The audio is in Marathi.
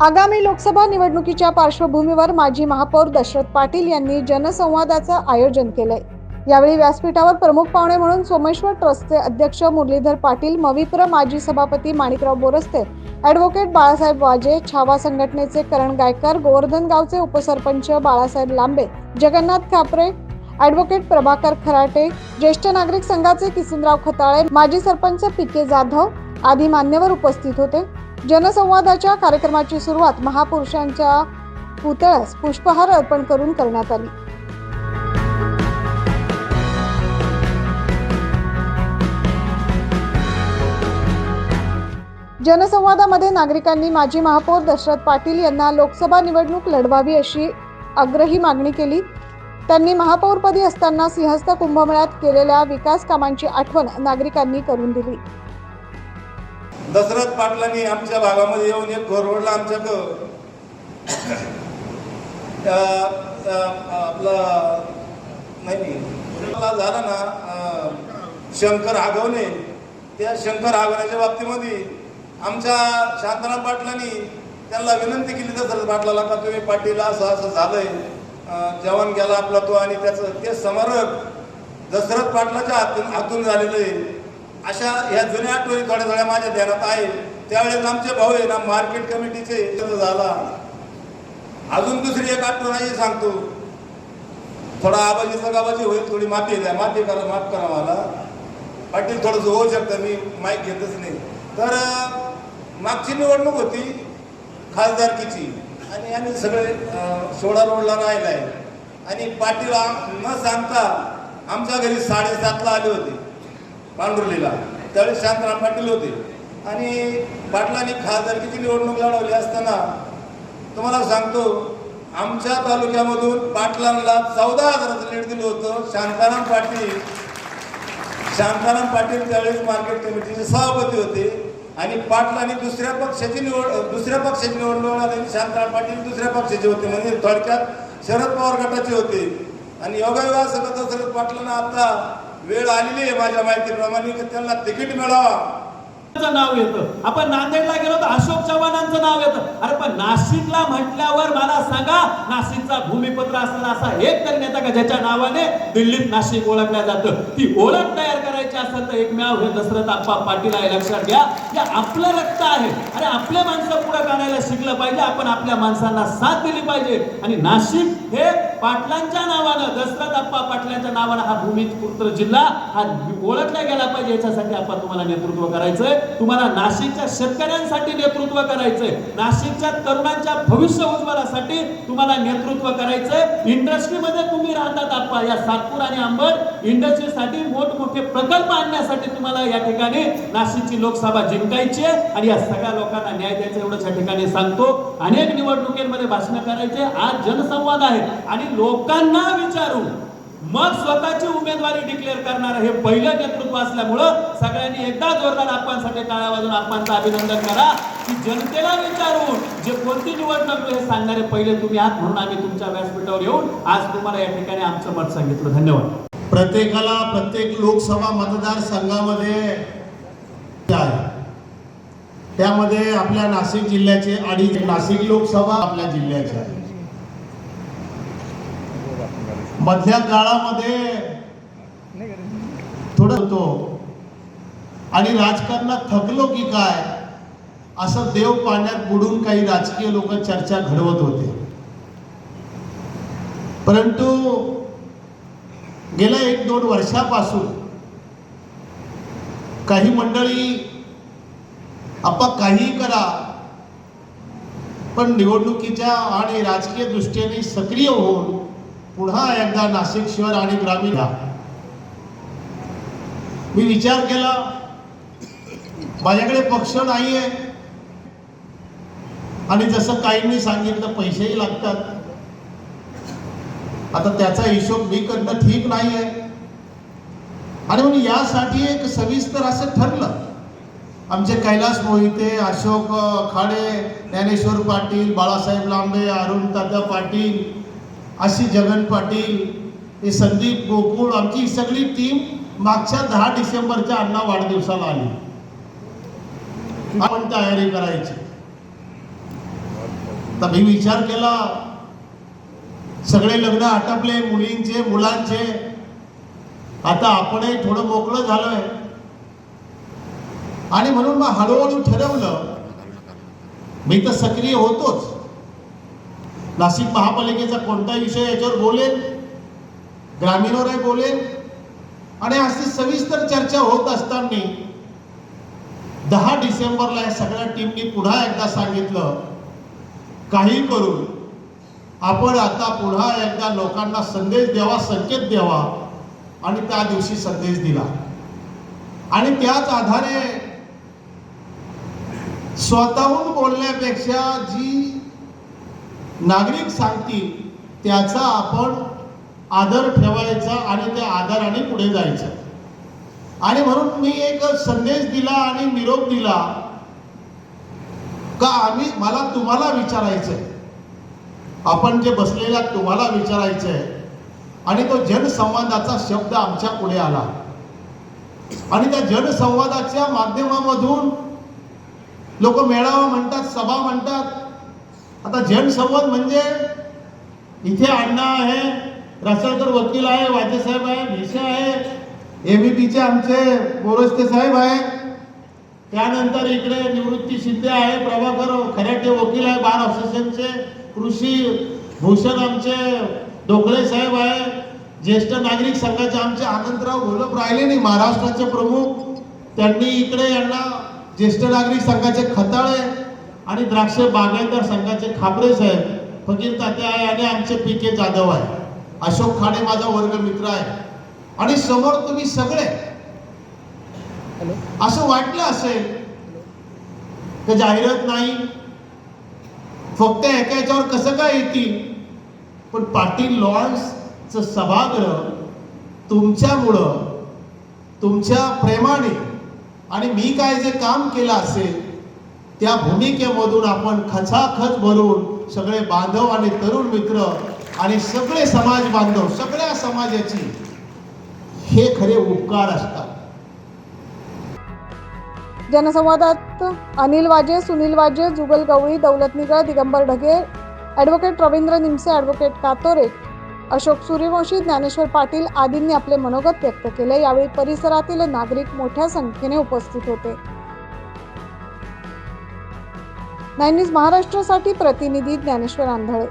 आगामी लोकसभा निवडणुकीच्या पार्श्वभूमीवर माजी महापौर दशरथ पाटील यांनी जनसंवादाचं आयोजन केलंय. यावेळी व्यासपीठावर प्रमुख पाहुणे म्हणून सोमेश्वर ट्रस्टचे अध्यक्ष मुरलीधर पाटील मविप्र माजी सभापती माणिकराव बोरस्ते ॲडव्होकेट बाळासाहेब वाजे छावा संघटनेचे करण गायकर गोवर्धन गावचे उपसरपंच बाळासाहेब लांबे जगन्नाथ खापरे ॲडव्होकेट प्रभाकर खराटे ज्येष्ठ नागरिक संघाचे किसनराव खताळे माजी सरपंच पी के जाधव आदी मान्यवर उपस्थित होते. जनसंवादाच्या कार्यक्रमाची सुरुवात महापुरुषांच्या पुतळ्यास पुष्पहार अर्पण करून करण्यात आली. जनसंवादामध्ये नागरिकांनी माजी महापौर दशरथ पाटील यांना लोकसभा निवडणूक लढवावी अशी आग्रही मागणी केली. त्यांनी महापौरपदी असताना सिंहस्थ कुंभमेळ्यात केलेल्या विकास कामांची आठवण नागरिकांनी करून दिली. दशरथ पाटलांनी आमच्या भागामध्ये येऊन एक घोरवडला आमच्याकडं. आपला नाही नाही झाला ना शंकर आगवणे. त्या शंकर आगवण्याच्या बाबतीमध्ये आमच्या शांतना पाटलांनी त्यांना विनंती केली दशरथ पाटलाला का तुम्ही पाटील असं असं झालंय? जवान गेला आपला तो आणि त्याचं ते स्मारक दशरथ पाटलाच्या हातून हातून झालेलं आहे. अशा ह्या जुन्या आठवणी थोड्या थोड्या माझ्या ध्यानात आहे त्यावेळेस आमचे भाऊ आहे ना मार्केट कमिटीचे झाला. अजून दुसरी एक आठवण आहे सांगतो. थोडा आबाजी सगाबाजी होईल थोडी माफी द्या. माफी करा माफ करा मला. पाटील थोडंसं होऊ शकतं मी माईक घेतच नाही. तर मागची निवडणूक होती खासदारकीची. आणि आम्ही सगळे सोळा सोडा रोडला राहिला आहे आणि पाटील न सांगता आमच्या घरी साडेसातला आले होते. पांढुर्लीला. त्यावेळेस शांतराम पाटील होते. आणि पाटलांनी खासदारकीची निवडणूक लढवली असताना तुम्हाला सांगतो आमच्या तालुक्यामधून पाटलांना चौदा हजाराचं लीड दिलं होतं. शांताराम पाटील शांताराम पाटील त्यावेळेस मार्केट कमिटीचे सभापती होते. आणि पाटलांनी दुसऱ्या पक्षाची निवड दुसऱ्या पक्षाची निवडणूक लढवली शांताराम पाटील दुसऱ्या पक्षाचे होते. म्हणजे थोडक्यात शरद पवार गटाचे होते. आणि योगायोगा सगळं शरद पाटलांना आता वेळ आलेली आहे माझ्या माहितीप्रमाणे की त्यांना तिकीट मिळावा. नाव येतं. आपण नांदेडला गेलो तर अशोक चव्हाणांचं नाव येतं. अरे पण नाशिकला म्हटल्यावर मला सांगा नाशिकचा भूमिपत्र असणारा असा एक तरी नेता का ज्याच्या नावाने दिल्लीत नाशिक ओळखल्या जातं? ती ओळख तयार करायची असेल तर एकमेव हे दशरथ आप्पा पाटील आहे लक्षात घ्या. हे आपलं रक्त आहे. अरे आपले माणसं पुढे काढायला शिकलं पाहिजे. आपण आपल्या माणसांना साथ दिली पाहिजे. आणि नाशिक हे पाटलांच्या नावानं दशरथ आप्पा पाटलांच्या नावानं हा भूमिपुत्र जिल्हा हा ओळखला गेला पाहिजे. याच्यासाठी आपण तुम्हाला नेतृत्व करायचंय. तुम्हाला नाशिकच्या शेतकऱ्यांसाठी नेतृत्व करायचंय. नाशिकच्या तरुणांच्या भविष्य उज्ज्वलासाठी तुम्हाला नेतृत्व करायचंय. इंडस्ट्रीमध्ये तुम्ही राहतात आप्पा. या सातपूर आणि अंबड इंडस्ट्रीसाठी मोठमोठे प्रकल्प आणण्यासाठी तुम्हाला या ठिकाणी नाशिकची लोकसभा जिंकायची आहे. आणि या सगळ्या लोकांना न्याय द्यायचा एवढंच या ठिकाणी सांगतो. अनेक निवडणुकीमध्ये भाषण करायचे. आज जनसंवाद आहे. आणि लोकांना विचारू मग स्वतःची उमेदवारी डिक्लेअर करणार हे पहिलं नेतृत्व असल्यामुळं सगळ्यांनी एकदा जोरदार आपणसाठी टाळ्या वाजून आपणचं अभिनंदन करा. की जनतेला विचारून जे कोणती निवडणूक हे सांगणारे पहिले तुम्ही आहात म्हणून आम्ही तुमच्या व्यासपीठावर येऊन आज तुम्हाला या ठिकाणी आमचं मत सांगितलं. धन्यवाद. प्रत्येकाला प्रत्येक लोकसभा मतदारसंघामध्ये त्यामध्ये आपल्या नाशिक जिल्ह्याचे आणि नाशिक लोकसभा आपल्या जिल्ह्याची आहे. मधल्या काळामध्ये थोडं होतो. आणि राजकारणात थकलो की काय? असं देव पाण्यात बुडून काही राजकीय लोक चर्चा घडवत होते. परंतु गेल्या एक दोन वर्षापासून काही मंडळी आपण काही करा पण निवडणुकीच्या आणि राजकीय दृष्टीने सक्रिय होऊन पुन्हा एकदा नाशिक शहर आणि ग्रामीण भाग. मी विचार केला माझ्याकडे पक्ष नाहीये. आणि जसं काहींनी सांगितलं पैसेही लागतात. आता त्याचा हिशोब मी करणं ठीक नाहीये. आणि म्हणून यासाठी एक सविस्तर असं ठरलं. आमचे कैलास मोहिते अशोक खाडे ज्ञानेश्वर पाटील बाळासाहेब लांबे अरुण दादा पाटील अशी जगन पाटील हे संदीप गोकुळ आमची सगळी टीम मागच्या दहा डिसेंबरच्या अण्णा वाढदिवसाला आली. आपण तयारी करायची. तर मी विचार केला सगळे लग्न आटपले मुलींचे मुलांचे. आता आपणही थोडं मोकळं झालोय. आणि म्हणून मग हळूहळू ठरवलं मी तर सक्रिय होतोच. नाशिक महापालिकेचा कोणताही विषय याच्यावर बोलेल ग्रामीणवरही बोलेल आणि अशी सविस्तर चर्चा होत असताना दहा डिसेंबरला या सगळ्या टीमनी पुन्हा एकदा सांगितलं काही करून आपण आता पुन्हा एकदा लोकांना संदेश द्यावा संकेत द्यावा आणि त्या दिवशी संदेश दिला. आणि त्याच आधारे स्वतःहून बोलण्यापेक्षा जी नागरिक सांगतील त्याचा आपण आदर ठेवायचा आणि त्या आदराने पुढे जायचं. आणि म्हणून मी एक संदेश दिला आणि निरोप दिला का आम्ही मला तुम्हाला विचारायचंय. आपण जे बसलेल्या तुम्हाला विचारायचंय. आणि तो जनसंवादाचा शब्द आमच्या पुढे आला. आणि त्या जनसंवादाच्या माध्यमामधून लोक मेळावा म्हणतात सभा म्हणतात आता जनसंवाद म्हणजे इथे अण्णा आहे रसाळकर वकील आहे वाजेसाहेब आहे भिसे आहे एबीपीचे आमचे बोरस्ते साहेब आहे. त्यानंतर इकडे निवृत्ती शिंदे आहे प्रभाकर खराटे वकील आहे बार असोसिएशनचे कृषी भूषण आमचे डोकळे साहेब आहे ज्येष्ठ नागरिक संघाचे आमचे आनंदराव घोलप राहिले नाही महाराष्ट्राचे प्रमुख. त्यांनी इकडे यांना ज्येष्ठ नागरिक संघाचे खताळे आणि द्राक्ष बागायतदार संघाचे खापरे साहेब फकीर तात्या आहे आणि आमचे पी के जाधव आहे. अशोक खाडे माझा वर्ग मित्र आहे. आणि समोर तुम्ही सगळे. असं वाटलं असेल तर जाहिरात नाही? फक्त एका याच्यावर कसं काय येतील? पण पाटील लॉन्सचं सभागृह तुमच्यामुळं तुमच्या प्रेमाने आणि मी काय जे काम केलं असेल त्या भूमिकेमधून आपण खचाखच भरून सगळे बांधव आणि तरुण मित्र आणि सगळे समाज बांधव सगळ्या समाजाची हे खरे उपकार असतात. जनसंवादात अनिल वाजे सुनील वाजे जुगल गवळी दौलत निगळ दिगंबर ढगे ॲडव्होकेट रवींद्र निमसे ॲडव्होकेट कातोरे अशोक सूर्यवंशी ज्ञानेश्वर पाटील आदींनी आपले मनोगत व्यक्त केले. यावेळी परिसरातील नागरिक मोठ्या संख्येने उपस्थित होते. नाईन न्यूज महाराष्ट्रासाठी प्रतिनिधी ज्ञानेश्वर आंधळे.